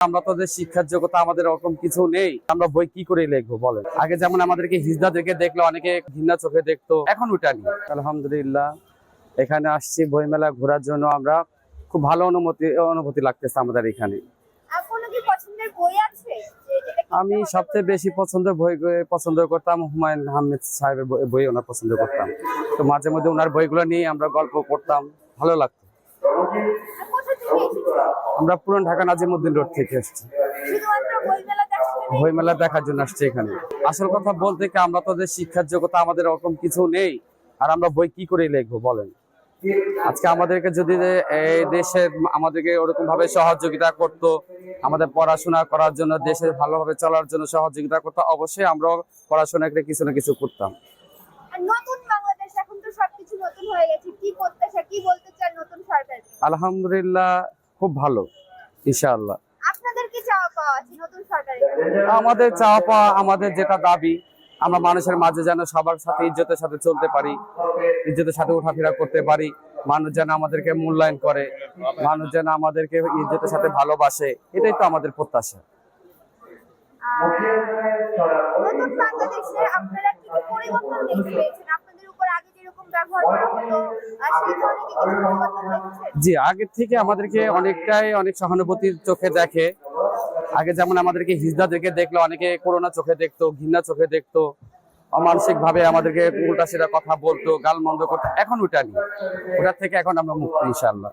আমরা তো শিক্ষার যোগ্যতা আমাদের ওরকম কিছু নেই আমরা বই কি করে লিখব বলেন? আগে যেমন আমাদেরকে হিজদা দেখে দেখল অনেকে ঘৃণা চোখে দেখতো এখন ওটা নেই। আলহামদুলিল্লাহ এখানে আসছি বইমেলা ঘোরার জন্য আমরা খুব ভালো অনুমতি অনুভূতি লাগতেছে আমাদের এখানে। আমি সবচেয়ে বেশি পছন্দের বই পছন্দ করতাম হুমায়ুন আহমেদ সাহেবের বই- বই ওনার পছন্দ করতাম। তো মাঝে মধ্যে ওনার বইগুলো নিয়ে আমরা গল্প করতাম ভালো লাগতো। আমরা পুরান ঢাকা নাজিমুদ্দিন রোড থেকে এসেছি। বই মেলা দেখার জন্য? আসছে এখানে। আসল কথা বলতে কি আমরা তো যে শিক্ষার যোগ্যতা আমাদের ওরকম কিছু নেই আর আমরা বই কি করে লিখব বলেন? আজকে আমাদেরকে যদি এই দেশের আমাদেরকে ওরকম ভাবে সহযোগিতা করতো আমাদের পড়াশোনা করার জন্য দেশের ভালোভাবে চলার জন্য সহযোগিতা করতো অবশ্যই আমরা পড়াশোনা করে কিছু না কিছু করতাম। আলহামদুলিল্লাহ খুব ভালো ইনশাআল্লাহ। আমাদের চাওয়া পাওয়া আমাদের যেটা দাবি আমরা মানুষের মাঝে যেন সবার সাথে ইজ্জতের সাথে চলতে পারি ইজ্জতের সাথে উঠাফেরা করতে পারি মানুষ যেন আমাদেরকে মূল্যায়ন করে মানুষ যেন আমাদেরকে ইজ্জতের সাথে ভালোবাসে এটাই তো আমাদের প্রত্যাশা। নতুন আপনারা কি কি পরিবর্তন দেখতে পেয়েছেন আপনাদের উপর আগে যেরকম ব্যবহার করা হতো আর সেই ধরনের কি কিছু পরিবর্তন দেখছেন জি আগের থেকে আমাদেরকে অনেকটাই অনেক সহানুভূতির চোখে দেখে। আগে যেমন আমাদেরকে হিজদা দেখে দেখল অনেকে করোনা চোখে দেখতো, ঘৃণা চোখে দেখতো অমানসিক ভাবে আমাদেরকে উল্টা সেটা কথা বলতো গাল মন্দ করতো, এখন ওটা নেই। ওটার থেকে এখন আমরা মুক্তি ইনশাল্লাহ